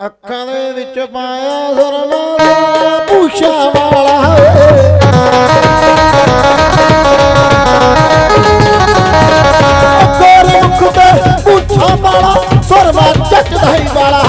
ਅੱਖਾਂ ਦੇ ਵਿੱਚ ਪਾਇਆ ਸਰਮਾ ਦਾ ਪੂਛਾ ਵਾਲਾ ਏ ਗੋਰੇ ਮੁਖ ਤੇ ਪੂਛਾ ਵਾਲਾ ਸਰਮਾ ਚੱਟਦਾ ਹੀ ਵਾਲਾ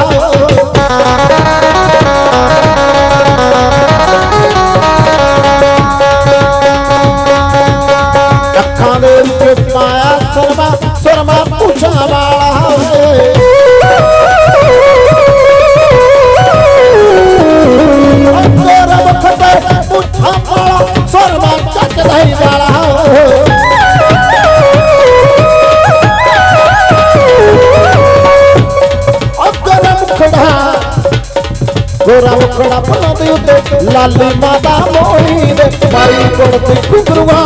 ਗੋਰਾ ਮੁਖੜਾ ਫਲਾਂ ਦੇ ਉੱਤੇ ਲਾਲੀ ਮਾਤਾ ਮੋਹਣੀ ਦੇ ਮਾਈ ਕੁੜਤੀ ਕੁਗਰਵਾ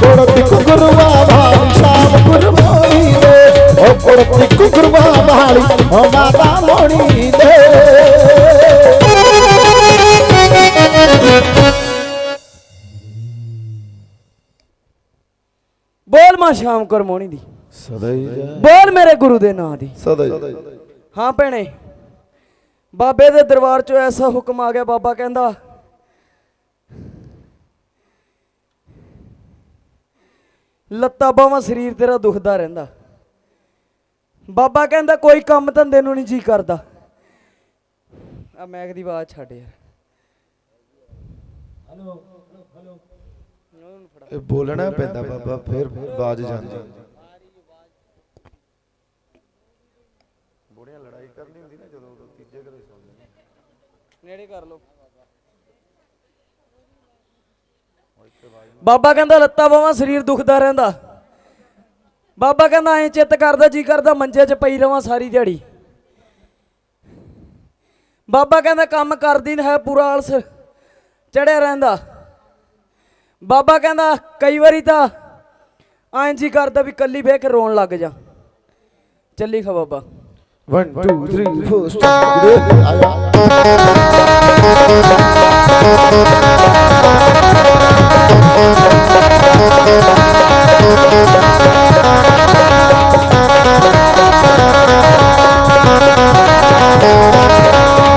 ਕੁੜਤੀ ਕੁਗਰਵਾ ਭਾਈ ਸ਼ਾਮ ਗੁਰਮੋਹਣੀ ਦੇ। ਉਹ ਕੁੜਤੀ ਕੁਗਰਵਾ ਭਾਈ ਮਾਤਾ ਮੋਹਣੀ ਦੇ। ਬੋਲ ਮਾਂ ਸ਼ਾਮ ਕਰ ਮੋਣੀ ਦੀ। ਸਦਾ ਹੀ ਬੋਲ ਮੇਰੇ ਗੁਰੂ ਦੇ ਨਾਂ ਦੀ। ਸਦਾ ਹੀ। ਹਾਂ ਭੈਣੇ। ਬਾਬੇ ਦੇ ਦਰਬਾਰ ਚੋਂ ਐਸਾ ਹੁਕਮ ਆ ਗਿਆ ਬਾਬਾ ਕਹਿੰਦਾ ਲੱਤਾਂ ਬਾਹਾਂ ਸਰੀਰ ਤੇਰਾ ਦੁਖਦਾ ਰਹਿੰਦਾ। ਬਾਬਾ ਕਹਿੰਦਾ ਕੋਈ ਕੰਮ ਧੰਦੇ ਨੂੰ ਨਹੀਂ ਜੀ ਕਰਦਾ। ਆ ਮੈਕ ਦੀ ਆਵਾਜ਼ ਛੱਡ ਯਾਰ। ਇਹ ਬੋਲਣਾ ਪੈਂਦਾ ਬਾਬਾ ਫਿਰ ਬਾਜ ਜਾਂਦੀ। ਬੁੜੀਆਂ ਲੜਾਈ ਕਰਨੀ ਹੁੰਦੀ ਨਾ ਜਦੋਂ ਉਦੋਂ ਤੀਜੇ ਘਰੇ ਸੌਂਦੇ ਨੇੜੇ ਕਰ ਲੋ ਬਾਬਾ ਕਹਿੰਦਾ, ਲੱਤਾਂ ਬਾਹਾਂ ਸਰੀਰ ਦੁਖਦਾ ਰਹਿੰਦਾ। ਬਾਬਾ ਕਹਿੰਦਾ, ਐਂ ਚਿੱਤ ਕਰਦਾ, ਜੀ ਕਰਦਾ, ਮੰਜੇ 'ਚ ਪਈ ਰਵਾਂ ਸਾਰੀ ਦਿਹਾੜੀ। ਬਾਬਾ ਕਹਿੰਦਾ, ਕੰਮ ਕਰਦੀ ਨ ਹੈ, ਪੂਰਾ ਆਲਸ ਚੜਿਆ ਰਹਿੰਦਾ। ਬਾਬਾ ਕਹਿੰਦਾ, ਕਈ ਵਾਰੀ ਤਾਂ ਐਂ ਜੀ ਕਰਦਾ ਵੀ ਕੱਲੀ ਬਹਿ ਕੇ ਰੋਣ ਲੱਗ ਜਾ। ਚੱਲੀ ਖਾ ਬਾਬਾ। 1 2 3 4 ਸਟਾਰਟ ਆਇਆ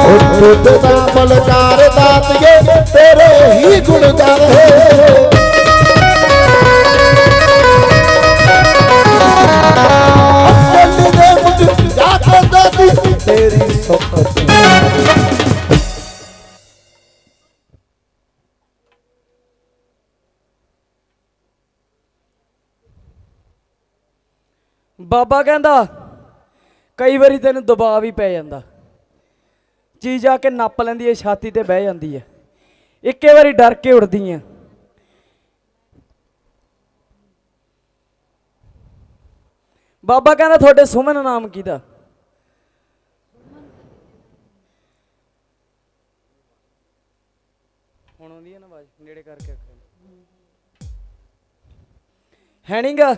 ਉੱਠ ਦਾ ਬਲਕਾਰ ਦਾਤੀਏ ਬਾਬਾ ਕਹਿੰਦਾ, ਕਈ ਵਾਰੀ ਤੈਨੂੰ ਦਬਾਅ ਵੀ ਪੈ ਜਾਂਦਾ। ਚੀਜ਼ ਆ ਕੇ ਨੱਪ ਲੈਂਦੀ ਹੈ, ਛਾਤੀ ਤੇ ਬਹਿ ਜਾਂਦੀ ਹੈ। ਇੱਕੇ ਵਾਰੀ ਡਰ ਕੇ ਉੜਦੀ ਹੈ। ਬਾਬਾ ਕਹਿੰਦਾ, ਤੁਹਾਡੇ ਸੁਮਨ ਨਾਮ ਕਿਹਦਾ? ਹੁਣ ਆਉਂਦੀ ਹੈ ਨਾ ਆਵਾਜ਼, ਨੇੜੇ ਕਰਕੇ ਰੱਖੋ ਹੈਨਿੰਗਾ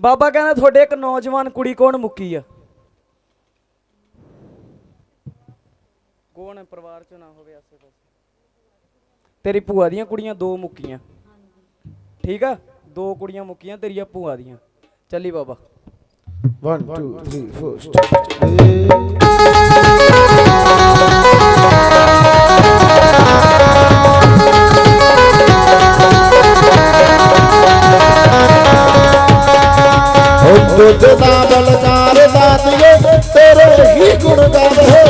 ਬਾਬਾ ਕਹਿੰਦਾ ਤੁਹਾਡੇ ਇੱਕ ਨੌਜਵਾਨ ਕੁੜੀ ਕੌਣ ਮੁੱਕੀ ਆ? ਕੌਣ ਪਰਿਵਾਰ ਚ ਨਾ ਹੋਵੇ ਆਸੇ ਪਾਸੇ। ਤੇਰੀ ਭੂਆ ਦੀਆਂ ਕੁੜੀਆਂ ਦੋ ਮੁੱਕੀਆਂ। ਠੀਕ ਆ? ਦੋ ਕੁੜੀਆਂ ਮੁੱਕੀਆਂ ਤੇਰੀਆਂ ਭੂਆ ਦੀਆਂ। ਚੱਲੀ ਬਾਬਾ। 1 2 3 4 ਸਟਾਰਟ ਦੁੱਧ ਦਾ ਬਲਕਾਰ ਦਾਤੀਏ ਤੇਰੇ ਹੀ ਗੁਣ ਗਾ ਰਹੇ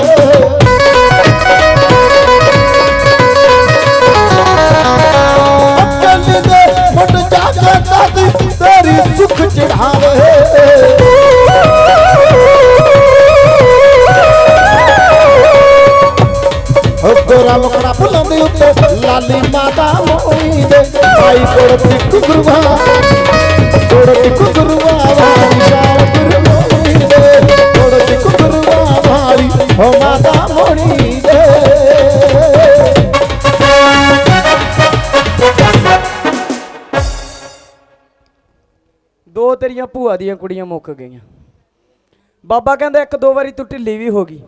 ਦੇ ਮੁੱਢ ਜਾ ਕੇ ਦਾਦੀ, ਤੇਰੀ ਸੁਖ ਚੜਾਵੇ ਗੋਰਾ ਮਕੜਾ ਫੁੱਲਾਂ ਦੇ ਉੱਤੇ ਲਾਲੀ ਮਾਤਾ ਮੋਈ ਦੇ, ਭਾਈ ਕੋੜਤੀ ਕੁਗਰਵਾ ਕੋੜਤੀ ਕੁਗਰਵਾ ਵਾਲੀ ਸ਼ਾਮ ਦੋ ਤੇਰੀਆਂ ਭੂਆ ਦੀਆਂ ਕੁੜੀਆਂ ਮੁੱਕ ਗਈਆਂ। ਬਾਬਾ ਕਹਿੰਦਾ ਇੱਕ ਦੋ ਵਾਰੀ ਤੂੰ ਢਿੱਲੀ ਵੀ ਹੋ ਗਈ।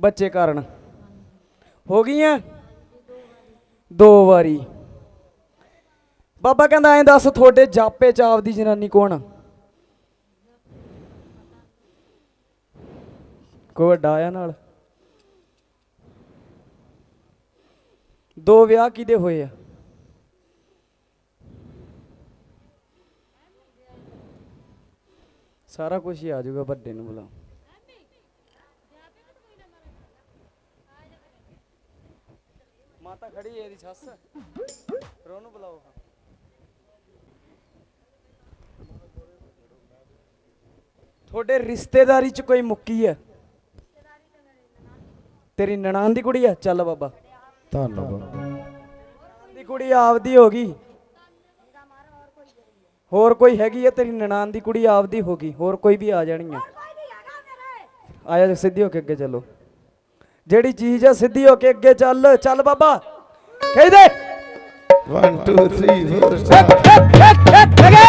ਬੱਚੇ ਕਾਰਨ। ਹੋ ਗਈਆਂ? ਦੋ ਵਾਰੀ। ਬਾਬਾ ਕਹਿੰਦਾ ਐਂ ਦੱਸ, ਤੁਹਾਡੇ ਜਾਪੇ ਚਾਵ ਦੀ ਜਨਾਨੀ ਕੌਣ ਆ? ਕੋਈ ਵੱਡਾ ਆਇਆ ਨਾਲ? ਦੋ ਵਿਆਹ ਕਿਹਦੇ ਹੋਏ ਆ? ਸਾਰਾ ਕੁਝ ਹੀ ਆ ਜਾਊਗਾ ਵੱਡੇ ਨੂੰ ਬੁਲਾ ਮਾਤਾ ਖੜੀ ਹੈ ਇਹਦੀ ਸੱਸ। ਫਿਰ ਬੁਲਾਓ। ਤੁਹਾਡੇ ਰਿਸ਼ਤੇਦਾਰੀ ਚ ਕੋਈ ਮੁੱਕੀ ਆ ਤੇਰੀ ਨਨਾਣ ਦੀ ਕੁੜੀ ਆ? ਚੱਲ ਬਾਬਾ। ਧੰਨਵਾਦ। ਦੀ ਕੁੜੀ ਆਪਦੀ ਹੋ ਗਈ। ਹੋਰ ਕੋਈ ਹੈਗੀ ਆ? ਤੇਰੀ ਨਨਾਣ ਦੀ ਕੁੜੀ ਆਪਦੀ ਹੋ ਗਈ। ਹੋਰ ਕੋਈ ਵੀ ਆ ਜਾਣੀ ਆ। ਆਇਆ ਜੀ, ਸਿੱਧੀ ਹੋ ਕੇ ਅੱਗੇ ਚੱਲੋ। ਜਿਹੜੀ ਚੀਜ਼ ਆ ਸਿੱਧੀ ਹੋ ਕੇ ਅੱਗੇ ਚੱਲ। ਚੱਲ ਬਾਬਾ। ਕਹੀ ਦੇ। 1 2 3 4 ਹੱਕ, ਹੱਕ, ਹੱਕ, ਹੱਕ, ਅੱਗੇ!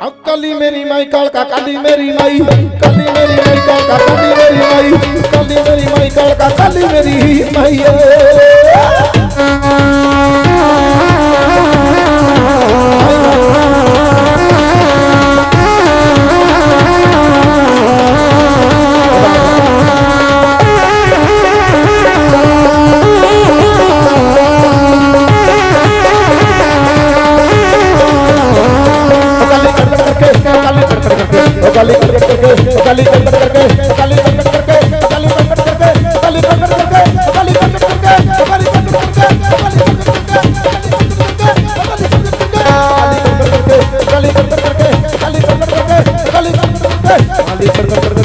ਆ ਕਾਲੀ ਮੇਰੀ ਮਾਈ, ਕਾਲਕਾ, ਕਾਲੀ ਮੇਰੀ ਮਾਈ। ਕਾਲੀ ਮੇਰੀ ਮਾਈ, ਕਾਲਕਾ, ਕਾਲੀ ਮੇਰੀ ਮਾਈ। ਕਾਲੀ ਮੇਰੀ ਮਾਈ, ਕਾਲਕਾ, ਕਾਲੀ ਮੇਰੀ ਮਾਈ ਕਰਕੇ ਉਹ ਕਾਲੀ ਕਰ ਕਰਕੇ ਉਹ ਕਾਲੀ ਕਰ ਕਰਕੇ ਉਹ ਕਾਲੀ ਕਰ ਕਰਕੇ ਉਹ ਕਾਲੀ ਕਰ ਕਰਕੇ ਉਹ ਕਾਲੀ ਕਰ ਕਰਕੇ ਉਹ ਕਾਲੀ ਕਰ ਕਰਕੇ ਉਹ ਕਾਲੀ ਕਰ ਕਰਕੇ ਉਹ ਕਾਲੀ ਕਰ ਕਰਕੇ ਉਹ ਕਾਲੀ ਕਰ ਕਰਕੇ ਕਾਲੀ ਕਰ ਕਰਕੇ ਕਾਲੀ ਕਰ ਕਰਕੇ ਕਾਲੀ ਕਰ ਕਰਕੇ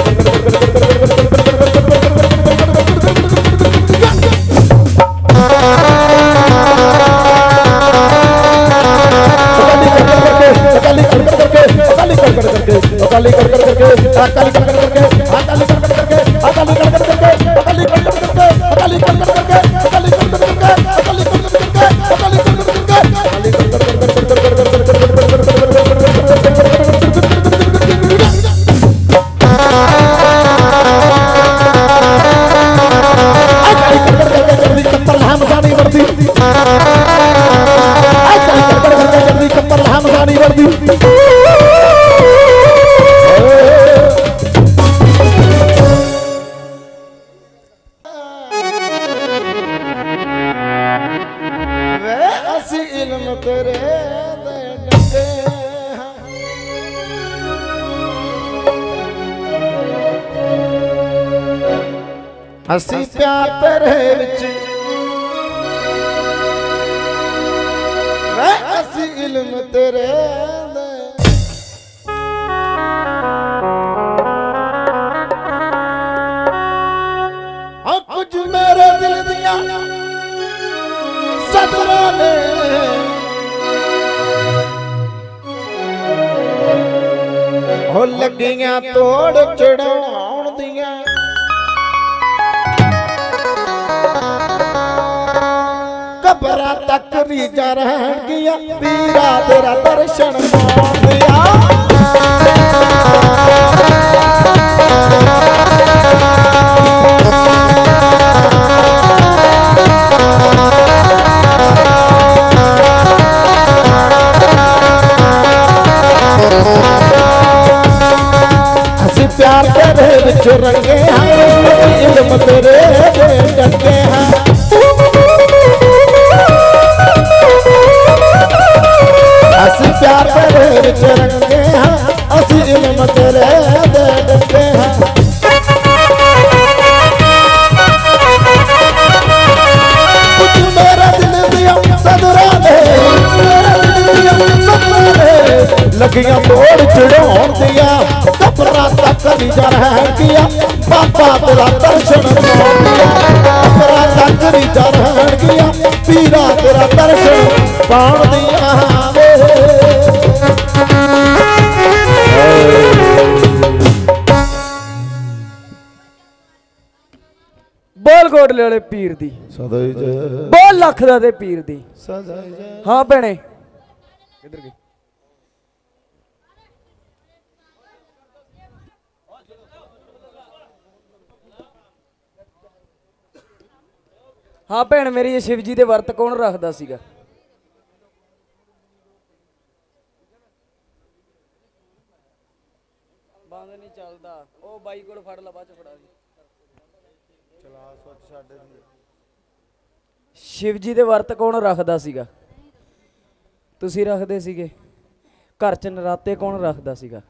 தத்தளிக்க ਤੇਰੇ ਵਿੱਚ। ਰਹਿ ਅਸੀਂ ਇਲਮ ਤੇਰੇ ਸਤਰਾਂ ਨੇ। ਹੋ ਲੱਗੀਆਂ ਤੋੜ ਚੜਾਉਣ। ਰੀਜਾ ਰਹਿਣ ਗਿਆ ਵੀਰਾ ਤੇਰਾ ਦਰਸ਼ਨ ਅਸੀਂ ਪਿਆਰ ਤੇਰੇ ਰੰਗੇ ਹਾਂ, ਅਸੀਂ ਇਲਮ ਤੇਰੇ ਦੇ ਡੱਕੇ ਹਾਂ। ਤੇਰੇ ਵਿੱਚ ਰੰਗੇ ਹਾਂ, ਅਸੀਂ ਇਲਮ ਤੇਰੇ ਦੇ ਡੰਗੇ ਹਾਂ। ਲੱਗੀਆਂ ਤੋੜ ਚੜਾਉਣ ਦੀਆਂ। ਕਬਰਾਂ ਤੱਕ ਨਹੀਂ ਜਾ ਰਹਿਣਗੀਆਂ, ਬਾਬਾ ਤੇਰਾ ਦਰਸ਼ਨ ਪਾਉਣਗੀਆਂ ਕਬਰਾਂ ਤੱਕ ਨਹੀਂ ਜਾ ਰਹਿਣਗੀਆਂ, ਪੀਰਾ ਤੇਰਾ ਦਰਸ਼ਨ ਪਾਉਣਦੀਆਂ ਪੀਰ ਦੀ। ਸਦਾ ਹੀ ਜੈ। ਬੋਲ ਲੱਖ ਦਾ ਤੇ ਪੀਰ ਦੀ। ਸਦਾ ਹੀ ਜੈ। ਹਾਂ ਭੈਣੇ। ਕਿੱਧਰ ਗਈ? ਹਾਂ ਭੈਣ ਮੇਰੀ ਇਹ ਸ਼ਿਵ ਜੀ ਦੇ ਵਰਤ ਕੌਣ ਰੱਖਦਾ ਸੀਗਾ? ਬੰਦ ਨਹੀਂ ਚੱਲਦਾ। ਉਹ ਬਾਈ ਕੋਲ ਫੜ ਲਾ ਬਾਅਦ ਚ ਫੜਾ ਦੀ। ਚਲਾ ਸੋਚ ਸਾਡੇ ਦੀ ਸ਼ਿਵ ਜੀ ਦੇ ਵਰਤ ਕੌਣ ਰੱਖਦਾ ਸੀਗਾ? ਤੁਸੀਂ ਰੱਖਦੇ ਸੀਗੇ। ਘਰ ਚ ਨਰਾਤੇ ਕੌਣ ਰੱਖਦਾ ਸੀਗਾ?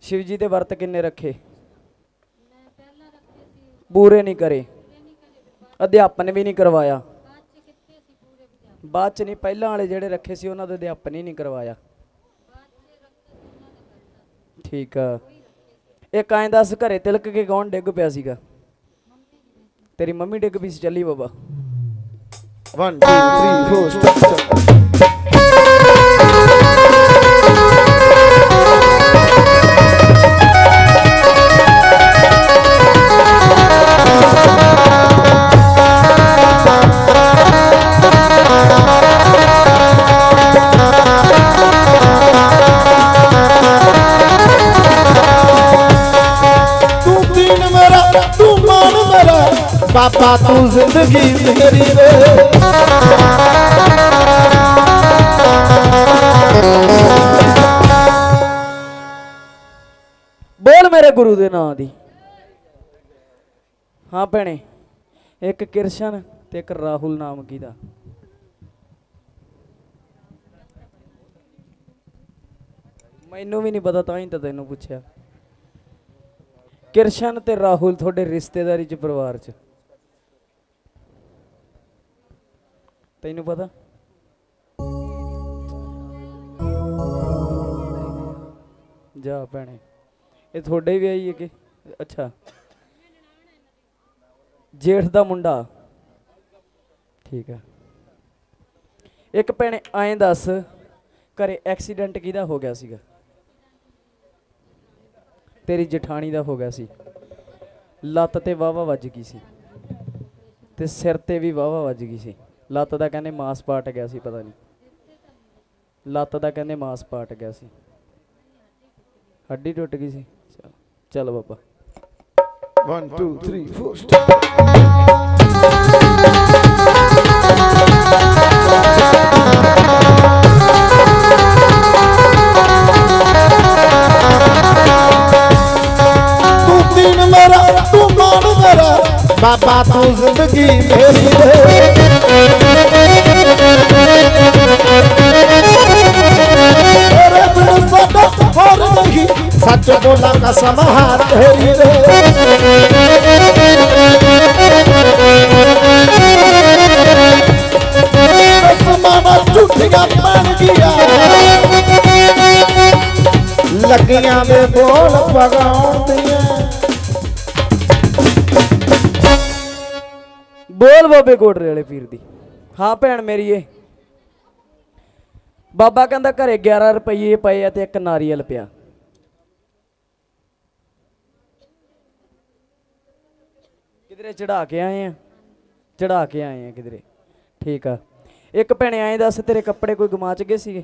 ਸ਼ਿਵ ਜੀ ਦੇ ਵਰਤ ਕਿੰਨੇ ਰੱਖੇ? ਪੂਰੇ ਨਹੀਂ ਕਰੇ। ਅਧਿਆਪਨ ਵੀ ਨਹੀਂ ਕਰਵਾਇਆ। ਬਾਅਦ ਚ ਨਹੀਂ, ਪਹਿਲਾਂ ਵਾਲੇ ਜਿਹੜੇ ਰੱਖੇ ਸੀ, ਉਹਨਾਂ ਦਾ ਅਧਿਆਪਨ ਹੀ ਨਹੀਂ ਕਰਵਾਇਆ। ਠੀਕ ਆ। ਇੱਕ ਐਂ ਦੱਸ, ਘਰੇ ਤਿਲਕ ਕੇ ਕੌਣ ਡਿੱਗ ਪਿਆ ਸੀਗਾ? ਤੇਰੀ ਮੰਮੀ ਡਿੱਗ ਪਈ ਸੀ, ਚੱਲੀ ਬਾਬਾ। 1 2 3 4 ਸਟਾਪ ਤੂੰ ਦੀਨ ਮੇਰਾ, ਤੂੰ ਮਾਨ ਮੇਰਾ, ਬਾਬਾ ਤੂੰ ਜ਼ਿੰਦਗੀ ਮੇਰੀ ਵੇ। ਭੈਣੇ, ਇੱਕ ਕਿਰਸ਼ਨ ਤੇ ਇੱਕ ਰਾਹੁਲ ਨਾਮ ਕਿਹਦਾ ਮੈਨੂੰ ਵੀ ਨਹੀਂ ਪਤਾ, ਤਾਂ ਹੀ ਤਾਂ ਤੈਨੂੰ ਪੁੱਛਿਆ। ਕਿਰਸ਼ਨ ਤੇ ਰਾਹੁਲ ਤੁਹਾਡੇ ਰਿਸ਼ਤੇਦਾਰੀ ਚ, ਪਰਿਵਾਰ ਚ। ਤੈਨੂੰ ਪਤਾ? ਜਾ ਭੈਣੇ, ਇਹ ਤੁਹਾਡੇ ਵੀ ਆਈ ਹੈ ਕਿ? ਅੱਛਾ। ਜੇਠ ਦਾ ਮੁੰਡਾ। ਠੀਕ ਹੈ। ਇੱਕ ਭੈਣੇ, ਐਂ ਦੱਸ, ਘਰੇ ਐਕਸੀਡੈਂਟ ਕਿਹਦਾ ਹੋ ਗਿਆ ਸੀਗਾ? ਤੇਰੀ ਜਠਾਣੀ ਦਾ ਹੋ ਗਿਆ ਸੀ। ਲੱਤ ਤੇ ਵਾਵਾ ਵੱਜ ਗਈ ਸੀ। ਤੇ ਸਿਰ ਤੇ ਵੀ ਵਾਵਾ ਵੱਜ ਗਈ ਸੀ। ਲੱਤ ਦਾ ਕਹਿੰਦੇ ਮਾਸ ਪਾਟ ਗਿਆ ਸੀ, ਪਤਾ ਨਹੀਂ। ਲੱਤ ਦਾ ਕਹਿੰਦੇ ਮਾਸ ਪਾਟ ਗਿਆ ਸੀ। ਹੱਡੀ ਟੁੱਟ ਗਈ ਸੀ। ਚੱਲ ਚੱਲ ਬਾਬਾ। 1 2 3 4 ਤੂੰ ਦੀਨ ਮੇਰਾ ਤੂੰ ਮਾਨ ਮੇਰਾ ਬਾਬਾ ਤੂੰ ਜ਼ਿੰਦਗੀ ਮੇਰੀ ਵੇ ਨਹੀਂ ਸੱਚ ਬੋਲਾਂ ਕਸਮ ਹਾਰ ਤੇਰੀ ਵੇ। ਕਸਮਾਂ ਨਾਲ ਝੂਠੀਆਂ ਬਣ ਗਿਆ। ਲੱਗੀਆਂ ਦੇ ਬੋਲ ਬੋਲ ਬਾਬੇ ਕੋਟਰੇ ਵਾਲੇ ਪੀਰ ਦੀ। ਹਾਂ ਭੈਣ ਮੇਰੀ ਏ ਬਾਬਾ ਕਹਿੰਦਾ ਘਰੇ 11 ਰੁਪਏ ਪਏ ਆ ਤੇ ਇੱਕ ਨਾਰੀਅਲ ਪਿਆ। ਕਿਧਰੇ ਚੜਾ ਕੇ ਆਏ ਆ? ਚੜਾ ਕੇ ਆਏ ਆ ਕਿਧਰੇ? ਠੀਕ ਆ। ਇੱਕ ਭੈਣੇ ਆਏ ਦੱਸ, ਤੇਰੇ ਕੱਪੜੇ ਕੋਈ ਗਮਾਚ ਗਏ ਸੀਗੇ?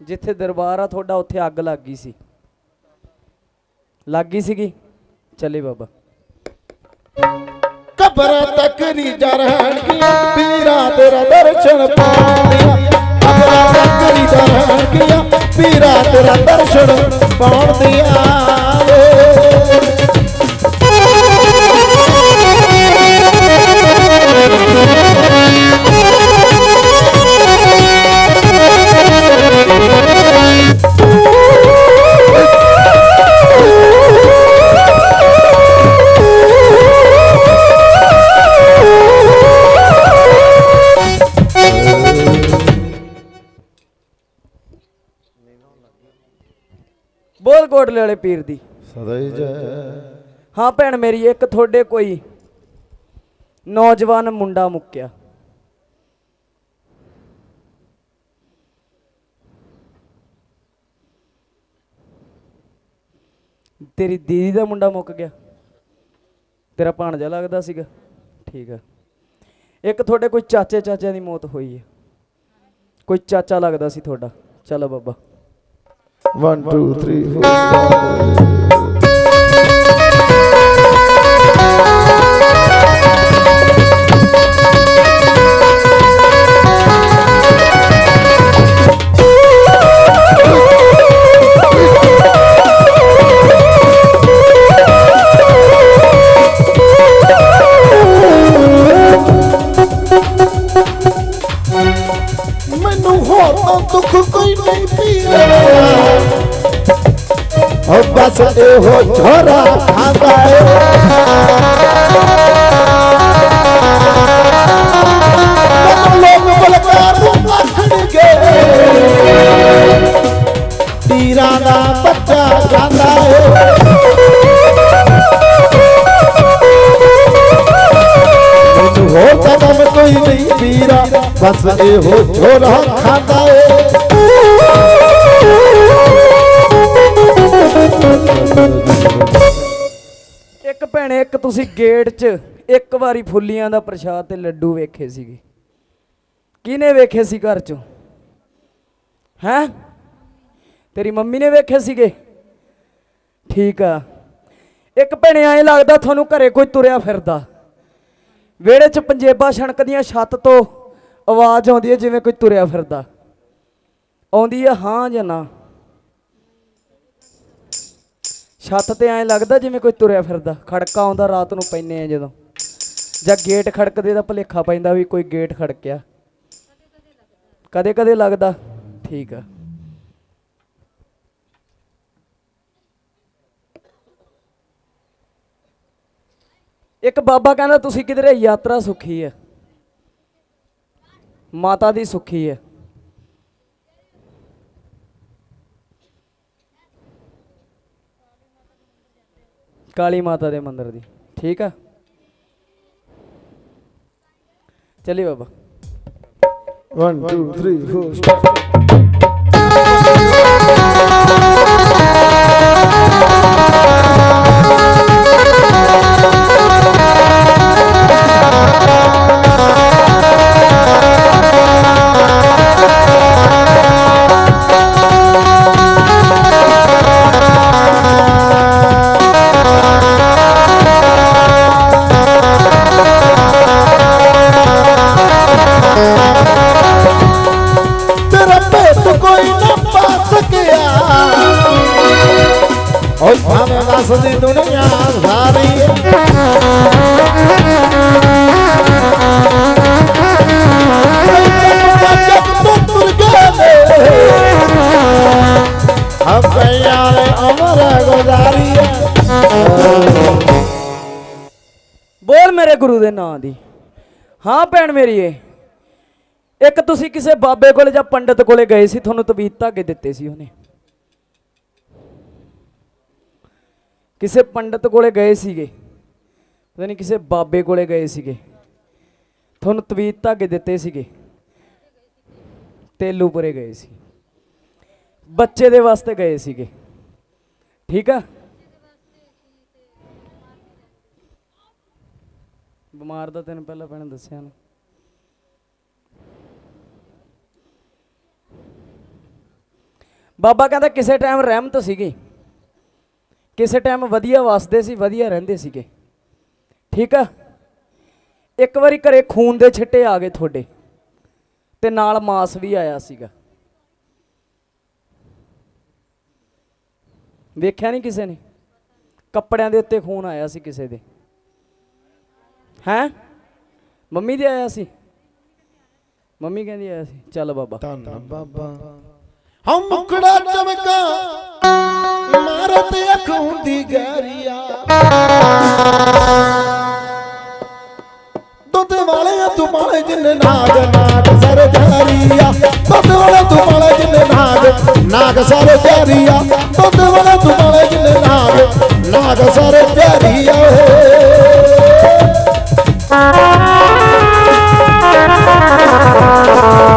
ਜਿੱਥੇ ਦਰਬਾਰ ਆ, ਤੁਹਾਡਾ ਉੱਥੇ ਅੱਗ ਲੱਗ ਗਈ ਸੀ। ਲੱਗ ਗਈ ਸੀਗੀ? ਚੱਲੇ ਬਾਬਾ। ਕਬਰ ਤੱਕ ਤੱਕ ਰੀਝਾਂ ਰਹਿਣਗੀਆਂ ਪੀਰਾ ਤੇਰਾ ਦਰਸ਼ਨ ਪਾਉਂਦੀਆਂ। ਕਬਰਾਂ ਤੱਕ ਰੀਝਾਂ ਪੀਰਾ ਤੇਰਾ ਦਰਸ਼ਨ ਪਾਉਂਦੀਆਂ ਵੇ ਬੋਲ ਵਾਲੇ ਪੀਰ ਦੀ। ਸਦਾ ਹੀ ਜੈ। ਹਾਂ ਭੈਣ ਮੇਰੀ ਇੱਕ ਤੁਹਾਡੇ ਕੋਈ ਨੌਜਵਾਨ ਮੁੰਡਾ ਮੁੱਕਿਆ। ਤੇਰੀ ਦੀਦੀ ਦਾ ਮੁੰਡਾ ਮੁੱਕ ਗਿਆ। ਤੇਰਾ ਭਾਣਜਾ ਲੱਗਦਾ ਸੀਗਾ। ਠੀਕ ਆ। ਇੱਕ ਤੁਹਾਡੇ ਕੋਈ ਚਾਚੇ ਚਾਚਿਆਂ ਦੀ ਮੌਤ ਹੋਈ ਹੈ ਕੋਈ ਚਾਚਾ ਲੱਗਦਾ ਸੀ ਤੁਹਾਡਾ। ਚਲੋ ਬਾਬਾ। One, two, three, four. ਬਸ ਇਹੋ ਝੋਰਾ ਖਾਂਦਾ ਏ। ਕਦੋਂ ਲੋਕ ਬਲਕਾਰ ਨੂੰ ਆਖਣਗੇ ਤੀਰਾਂ ਦਾ ਬੱਚਾ ਜਾਂਦਾ ਏ। ਮੈਨੂੰ ਹੋਰ ਤਾਂ ਕੰਮ ਕੋਈ ਨਹੀਂ ਪੀਰਾ, ਬਸ ਇਹੋ ਝੋਰਾ ਖਾਂਦਾ ਇੱਕ ਭੈਣੇ, ਇੱਕ ਤੁਸੀਂ ਗੇਟ 'ਚ ਇੱਕ ਵਾਰੀ ਫੁੱਲੀਆਂ ਦਾ ਪ੍ਰਸ਼ਾਦ ਤੇ ਲੱਡੂ ਵੇਖੇ ਸੀਗੇ। ਕਿਹਨੇ ਵੇਖੇ ਸੀ ਘਰ 'ਚੋਂ? ਹੈਂ? ਤੇਰੀ ਮੰਮੀ ਨੇ ਵੇਖੇ ਸੀਗੇ? ਠੀਕ ਆ। ਇੱਕ ਭੈਣੇ, ਐਂ ਲੱਗਦਾ ਤੁਹਾਨੂੰ ਘਰੇ ਕੋਈ ਤੁਰਿਆ ਫਿਰਦਾ। ਵਿਹੜੇ 'ਚ ਪੰਜੇਬਾਂ ਛਣਕਦੀਆਂ ਛੱਤ ਤੋਂ ਆਵਾਜ਼ ਆਉਂਦੀ ਹੈ ਜਿਵੇਂ ਕੋਈ ਤੁਰਿਆ ਫਿਰਦਾ। ਆਉਂਦੀ ਹੈ ਹਾਂ ਜਾਂ ਨਾ? ਛੱਤ ਤੇ ਐਂ ਲੱਗਦਾ ਜਿਵੇਂ ਕੋਈ ਤੁਰਿਆ ਫਿਰਦਾ। ਖੜਕਾ ਆਉਂਦਾ, ਰਾਤ ਨੂੰ ਪੈਨੇ ਆ ਜਦੋਂ। ਜਾਂ ਗੇਟ ਖੜਕਦੇ ਦਾ ਭਲੇਖਾ ਪੈਂਦਾ ਵੀ ਕੋਈ ਗੇਟ ਖੜਕਿਆ। ਕਦੇ ਕਦੇ ਲੱਗਦਾ। ਠੀਕ ਆ। ਇੱਕ ਬਾਬਾ ਕਹਿੰਦਾ, ਤੁਸੀਂ ਕਿਧਰੇ ਯਾਤਰਾ ਸੁਖੀ ਹੈ ਮਾਤਾ ਦੀ ਸੁਖੀ ਹੈ ਕਾਲੀ ਮਾਤਾ ਦੇ ਮੰਦਿਰ ਦੀ। ਠੀਕ ਆ? ਚੱਲੀ ਬਾਬਾ। 1 2 3 4 ਹਾਂ ਭੈਣ ਮੇਰੀ ਏ। ਇੱਕ ਤੁਸੀਂ ਕਿਸੇ ਬਾਬੇ ਕੋਲੇ ਜਾਂ ਪੰਡਤ ਕੋਲੇ ਗਏ ਸੀ, ਤੁਹਾਨੂੰ ਤਬੀਤ ਧਾਗੇ ਦਿੱਤੇ ਸੀ ਉਹਨੇ। ਕਿਸੇ ਪੰਡਤ ਕੋਲੇ ਗਏ ਸੀਗੇ। ਪਤਾ ਨਹੀਂ ਕਿਸੇ ਬਾਬੇ ਕੋਲੇ ਗਏ ਸੀਗੇ। ਤੁਹਾਨੂੰ ਤਬੀਤ ਧਾਗੇ ਦਿੱਤੇ ਸੀਗੇ। ਤੇਲੂਪੁਰੇ ਗਏ ਸੀ। ਬੱਚੇ ਦੇ ਵਾਸਤੇ ਗਏ ਸੀਗੇ। ਠੀਕ ਆ? ਬਿਮਾਰ ਦਾ ਤੈਨੂੰ ਪਹਿਲਾਂ ਭੈਣ ਦੱਸਿਆ ਨਾ। ਬਾਬਾ ਕਹਿੰਦਾ ਕਿਸੇ ਟਾਈਮ ਰਹਿਮਤ ਸੀਗੀ। ਕਿਸੇ ਟਾਈਮ ਵਧੀਆ ਵਸਦੇ ਸੀ, ਵਧੀਆ ਰਹਿੰਦੇ ਸੀਗੇ। ਠੀਕ ਆ? ਇੱਕ ਵਾਰੀ ਘਰੇ ਖੂਨ ਦੇ ਛਿੱਟੇ ਆ ਗਏ ਤੁਹਾਡੇ, ਤੇ ਨਾਲ ਮਾਸ ਵੀ ਆਇਆ ਸੀਗਾ। ਵੇਖਿਆ ਨਹੀਂ ਕਿਸੇ ਨੇ? ਕੱਪੜਿਆਂ ਦੇ ਉੱਤੇ ਖੂਨ ਆਇਆ ਸੀ ਕਿਸੇ ਦੇ। ਹੈਂ? ਮੰਮੀ ਦੇ ਆਇਆ ਸੀ। ਮੰਮੀ ਕਹਿੰਦੀ ਆਇਆ ਸੀ, ਚੱਲ ਬਾਬਾ। ਧੰਨ ਬਾਬਾ। ਹਮ ਮੁਕੜਾ ਚਮਕਾ ਮਾਰੇ ਤੇ ਅੱਖ ਹੁੰਦੀ ਗਹਿਰੀਆ। ਦੁੱਧ ਵਾਲੇ ਤੂੰ ਮਾਲੇ ਜਿੰਨੇ ਨਾਗ ਨਾਗ ਸਰ ਜਹਰੀਆ ਦੁੱਧ ਵਾਲੇ ਤੂੰ ਮਾਲੇ ਜਿੰਨੇ ਨਾਗ ਨਾਗ ਸਰ ਜਹਰੀਆ ਦੁੱਧ ਵਾਲੇ ਤੂੰ ਮਾਲੇ ਜਿੰਨੇ ਨਾਗ ਨਾਗ ਸਰ Thank you.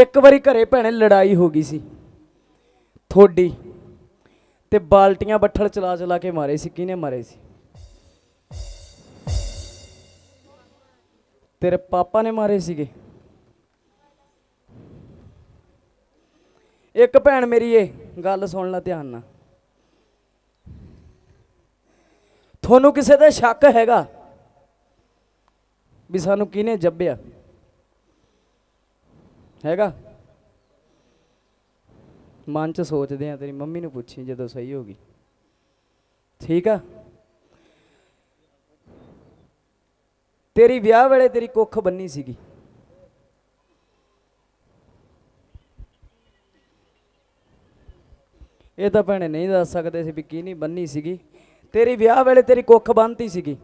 ਇੱਕ ਵਾਰੀ ਘਰੇ ਭੈਣੇ ਲੜਾਈ ਹੋ ਗਈ ਸੀ। ਥੋੜੀ ਤੇ ਬਾਲਟੀਆਂ ਬੱਠਲ ਚਲਾ ਚਲਾ ਕੇ ਮਾਰੇ ਸੀ, ਕਿਹਨੇ ਮਾਰੇ ਸੀ? ਤੇਰੇ ਪਾਪਾ ਨੇ ਮਾਰੇ ਸੀਗੇ। ਇੱਕ ਭੈਣ ਮੇਰੀ ਏ ਗੱਲ ਸੁਣ ਲੈ ਧਿਆਨ ਨਾਲ। ਤੁਹਾਨੂੰ ਕਿਸੇ ਤੇ ਸ਼ੱਕ ਹੈਗਾ ਵੀ ਸਾਨੂੰ ਕਿਹਨੇ ਜੱਬਿਆ ਹੈਗਾ? ਮਨ ਚ ਸੋਚਦੇ ਆ, ਤੇਰੀ ਮੰਮੀ ਨੂੰ ਪੁੱਛੀ ਜਦੋਂ ਸਹੀ ਹੋਗੀ ਠੀਕ ਆ? ਤੇਰੀ ਵਿਆਹ ਵੇਲੇ ਤੇਰੀ ਕੁੱਖ ਬੰਨੀ ਸੀਗੀ। ਇਹ ਤਾਂ ਭੈਣੇ ਨਹੀਂ ਦੱਸ ਸਕਦੇ ਸੀ ਵੀ ਕੀ ਨਹੀਂ ਬੰਨੀ ਸੀਗੀ। ਤੇਰੀ ਵਿਆਹ ਵੇਲੇ ਤੇਰੀ ਕੁੱਖ ਬੰਨਤੀ ਸੀਗੀ।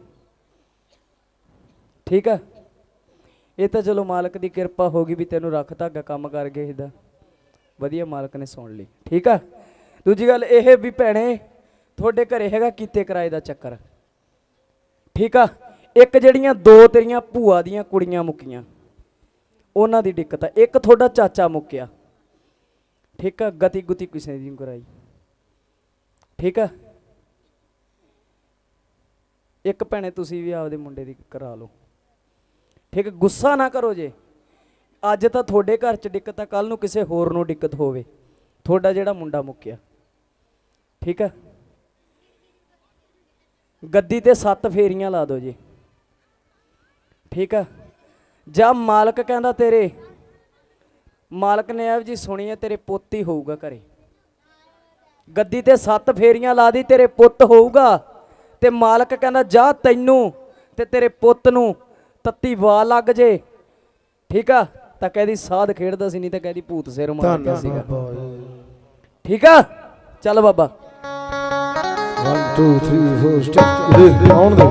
ਠੀਕ ਆ? ਇਹ ਤਾਂ ਚਲੋ ਮਾਲਕ ਦੀ ਕਿਰਪਾ ਹੋ ਗਈ ਵੀ ਤੈਨੂੰ ਰੱਖ ਧਾਗਾ ਕੰਮ ਕਰ ਗਏ ਇਹਦਾ। ਵਧੀਆ ਮਾਲਕ ਨੇ ਸੁਣ ਲਈ। ਠੀਕ ਆ? ਦੂਜੀ ਗੱਲ ਇਹ ਵੀ ਭੈਣੇ, ਤੁਹਾਡੇ ਘਰੇ ਹੈਗਾ ਕੀਤੇ ਕਿਰਾਏ ਦਾ ਚੱਕਰ। ਠੀਕ ਆ? ਇੱਕ ਜਿਹੜੀਆਂ ਦੋ ਤੇਰੀਆਂ ਭੂਆ ਦੀਆਂ ਕੁੜੀਆਂ ਮੁੱਕੀਆਂ, ਉਹਨਾਂ ਦੀ ਦਿੱਕਤ ਆ। ਇੱਕ ਤੁਹਾਡਾ ਚਾਚਾ ਮੁੱਕਿਆ। ਠੀਕ ਆ? ਗਤੀ ਗੁਤੀ ਕਿਸੇ ਦੀ ਕਰਾਈ। ਠੀਕ ਆ? ਇੱਕ ਭੈਣੇ, ਤੁਸੀਂ ਵੀ ਆਪਦੇ ਮੁੰਡੇ ਦੀ ਕਰਾ ਲਓ। ਠੀਕ, ਗੁੱਸਾ ਨਾ ਕਰੋ ਜੇ। ਅੱਜ ਤਾਂ ਤੁਹਾਡੇ ਘਰ 'ਚ ਦਿੱਕਤ ਆ ਕੱਲ ਨੂੰ ਕਿਸੇ ਹੋਰ ਨੂੰ ਦਿੱਕਤ ਹੋਵੇ। ਤੁਹਾਡਾ ਜਿਹੜਾ ਮੁੰਡਾ ਮੁੱਕਿਆ। ਠੀਕ ਆ? ਗੱਦੀ ਤੇ ਸੱਤ ਫੇਰੀਆਂ ਲਾ ਦਿਓ ਜੀ। ਠੀਕ ਆ? ਜਾਂ ਮਾਲਕ ਕਹਿੰਦਾ ਤੇਰੇ, ਮਾਲਕ ਨੇ ਇਹ ਜੀ ਸੁਣੀ ਹੈ ਤੇਰੇ ਪੁੱਤ ਹੀ ਹੋਊਗਾ ਘਰੇ। ਗੱਦੀ ਤੇ ਸੱਤ ਫੇਰੀਆਂ ਲਾ ਦੀ, ਤੇਰੇ ਪੁੱਤ ਹੋਊਗਾ। ਤੇ ਮਾਲਕ ਕਹਿੰਦਾ, ਜਾ ਤੈਨੂੰ ਤੇ ਤੇਰੇ ਪੁੱਤ ਨੂੰ ਤੱਤੀ ਵਾ ਲੱਗ ਜੇ। ਠੀਕ ਆ? ਤਾਂ ਕਹਿੰਦੀ ਸਾਧ ਖੇਡਦਾ ਸੀ ਨਹੀਂ ਤਾਂ ਕਹਿੰਦੀ ਭੂਤ ਸਿਰ ਮਾਰ ਗਿਆ ਸੀਗਾ। ਠੀਕ ਆ? ਚੱਲ ਬਾਬਾ। 1 2 3 4 ਸਟੈਪ ਆਉਣ ਦੇ।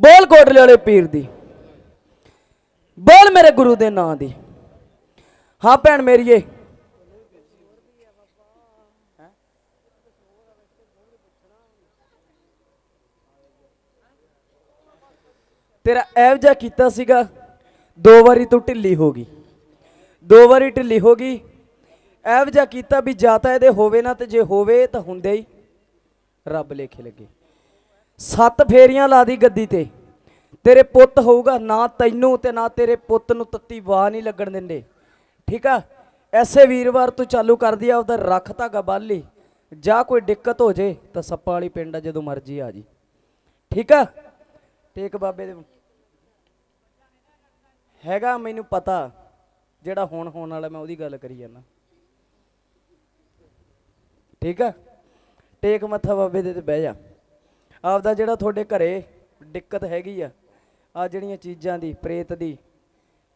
ਬੋਲ ਕੋਟਲੇ ਵਾਲੇ ਪੀਰ ਦੀ। ਬੋਲ ਮੇਰੇ ਗੁਰੂ ਦੇ ਨਾਂ ਦੀ। ਹਾਂ ਭੈਣ ਮੇਰੀਏ ਤੇਰਾ ਐਵ ਜਿਹਾ ਕੀਤਾ ਸੀਗਾ, ਦੋ ਵਾਰੀ ਤੂੰ ਢਿੱਲੀ ਹੋ ਗਈ। ਦੋ ਵਾਰੀ ਢਿੱਲੀ ਹੋ ਗਈ। ਐਵ ਜਿਹਾ ਕੀਤਾ ਵੀ ਜਾਂ ਤਾਂ ਇਹਦੇ ਹੋਵੇ ਨਾ ਤੇ ਜੇ ਹੋਵੇ ਤਾਂ ਹੁੰਦੇ ਹੀ ਰੱਬ ਲੇਖੇ ਲੱਗੇ। ਸੱਤ ਫੇਰੀਆਂ ਲਾ ਦੀ ਗੱਦੀ ਤੇ। ਤੇਰੇ ਪੁੱਤ ਹੋਊਗਾ, ਨਾ ਤੈਨੂੰ ਤੇ ਨਾ ਤੇਰੇ ਪੁੱਤ ਨੂੰ ਤੱਤੀ ਵਾਹ ਨਹੀਂ ਲੱਗਣ ਦਿੰਦੇ। ਠੀਕ ਆ? ਐਸੇ ਵੀਰਵਾਰ ਤੂੰ ਚਾਲੂ ਕਰਦੀ ਆ ਉਹਦਾ ਰੱਖ ਧਾਗਾ ਬੰਨ ਲਈ। ਜਾਂ ਕੋਈ ਦਿੱਕਤ ਹੋ ਜੇ, ਤਾਂ ਸੱਪਾਂ ਵਾਲੀ ਪਿੰਡ ਆ, ਜਦੋਂ ਮਰਜ਼ੀ ਆ ਜੀ। ਠੀਕ ਆ? ਟੇਕ ਬਾਬੇ ਦੇ ਹੈਗਾ ਮੈਨੂੰ ਪਤਾ, ਜਿਹੜਾ ਹੁਣ ਹੋਣ ਵਾਲਾ, ਮੈਂ ਉਹਦੀ ਗੱਲ ਕਰੀ ਜਾਂਦਾ। ਠੀਕ ਆ? ਟੇਕ ਮੱਥਾ ਬਾਬੇ ਦੇ ਤੇ ਬਹਿ ਜਾ। ਆਪਦਾ ਜਿਹੜਾ ਤੁਹਾਡੇ ਘਰੇ ਦਿੱਕਤ ਹੈਗੀ ਆ ਆ ਜਿਹੜੀਆਂ ਚੀਜ਼ਾਂ ਦੀ, ਪ੍ਰੇਤ ਦੀ,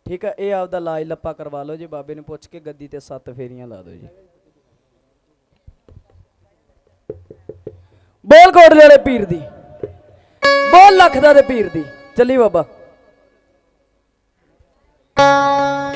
ਠੀਕ ਆ, ਇਹ ਆਪਦਾ ਲਾਜ ਲੱਪਾ ਕਰਵਾ ਲਓ ਜੀ, ਬਾਬੇ ਨੂੰ ਪੁੱਛ ਕੇ ਗੱਦੀ ਤੇ ਸੱਤ ਫੇਰੀਆਂ ਲਾ ਦਿਓ ਜੀ। ਬੋਲ ਕੋਟਲੇ ਵਾਲੇ ਪੀਰ ਦੀ, ਬੋਲ ਲੱਖ ਦਾ ਦੇ ਪੀਰ ਦੀ, ਚੱਲੀ ਬਾਬਾ।